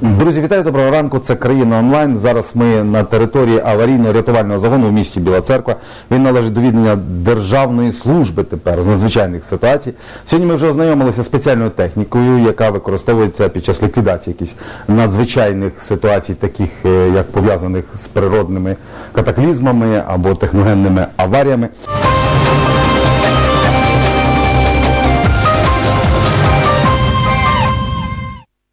Друзі, вітаю доброго ранку. Це країна онлайн. Зараз ми на території аварійно-рятувального загону в місті Біла Церква. Він належить до відділення Державної служби тепер з надзвичайних ситуацій. Сьогодні ми вже ознайомилися спеціальною технікою, яка використовується під час ліквідації якихось надзвичайних ситуацій, таких е, як пов'язаних з природними катаклізмами або техногенними аваріями.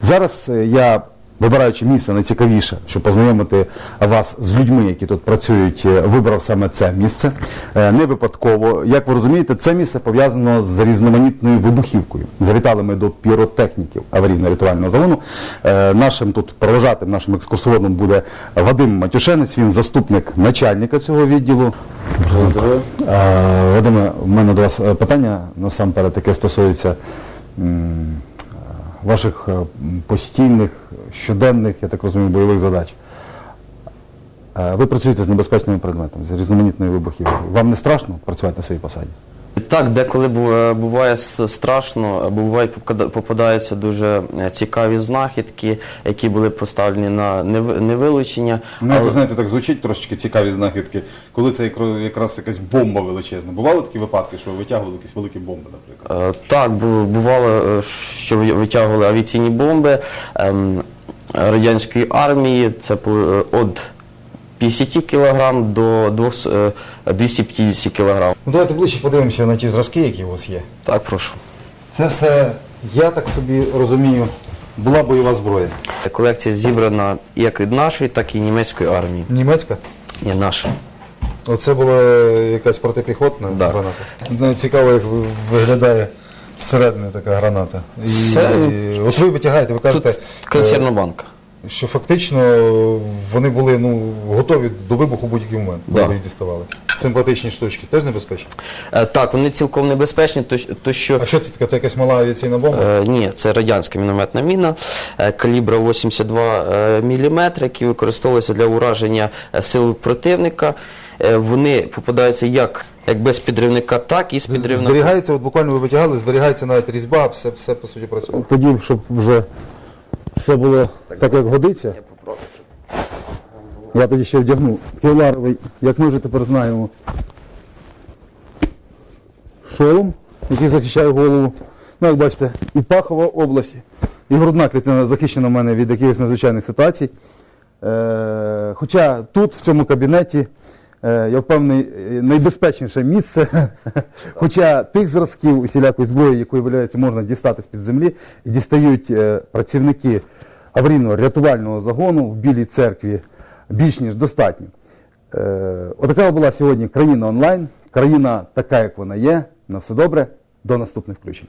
Зараз е, я, вибираючи місце найцікавіше, щоб познайомити вас з людьми, які тут працюють, е, вибрав саме це місце. Е, Не випадково. Як ви розумієте, це місце пов'язано з різноманітною вибухівкою. Завітали ми до піротехніків аварійно-рятувального загону. Е, Нашим тут провожатим, нашим екскурсоводом буде Вадим Матюшенець, він заступник начальника цього відділу. Вадиме, в мене до вас питання насамперед, яке стосується ваших е, постійних, щоденних, я так розумію, бойових задач. Е, Ви працюєте з небезпечними предметами, з різноманітною вибухівкою. Вам не страшно працювати на своїй посаді? Так, деколи е, буває страшно, попада- попадаються дуже е, цікаві знахідки, які були поставлені на неви- невилучення. Ну, як ви знаєте, так звучить трошечки цікаві знахідки, коли це якраз якась бомба величезна. Бували такі випадки, що ви витягували якісь великі бомби, наприклад? Е, Так, бу- бувало, що ви- витягували авіаційні бомби ем, радянської армії. Це від 50 кг до 200, е, 250 кг. Ну давайте ближче подивимося на ті зразки, які у вас є. Так, прошу. Це все, я так собі розумію, була бойова зброя. Ця колекція зібрана як від нашої, так і німецької армії. Німецька? Ні, наша. Оце була якась протипіхотна Да. граната. Ну, Цікаво, як ви- виглядає зсередини така граната. І, Це- і от ви витягаєте, ви кажете, Тут консервна банка. Що фактично вони були ну, готові до вибуху в будь-який момент, коли Да. їх діставали. Симпатичні штучки теж небезпечні. Е, Так, вони цілком небезпечні, то, то що А що це таке? Це якась мала авіаційна бомба? е, ні, це радянська мінометна міна е, калібра 82 мм, які використовуються для ураження е, сил противника. Е, Вони попадаються як, як без підривника, так і з підривника. Зберігається, от буквально ви витягали, зберігається навіть різьба, все, все по суті працює. Тоді, щоб вже все було так, як годиться. Я тоді ще вдягну кевларовий, як ми вже тепер знаємо, шолом, який захищає голову. Ну, як бачите, і пахова область, і грудна клітина захищена в мене від якихось надзвичайних ситуацій. Е, хоча тут, в цьому кабінеті, я впевнений, е, найбезпечніше місце, хоча тих зразків усілякої зброї, якої виявляється, можна дістати з-під землі, і дістають е, працівники аварійного рятувального загону в Білій церкві більш ніж достатньо. Е, отака була сьогодні країна онлайн, країна така, як вона є. На все добре, до наступних включень.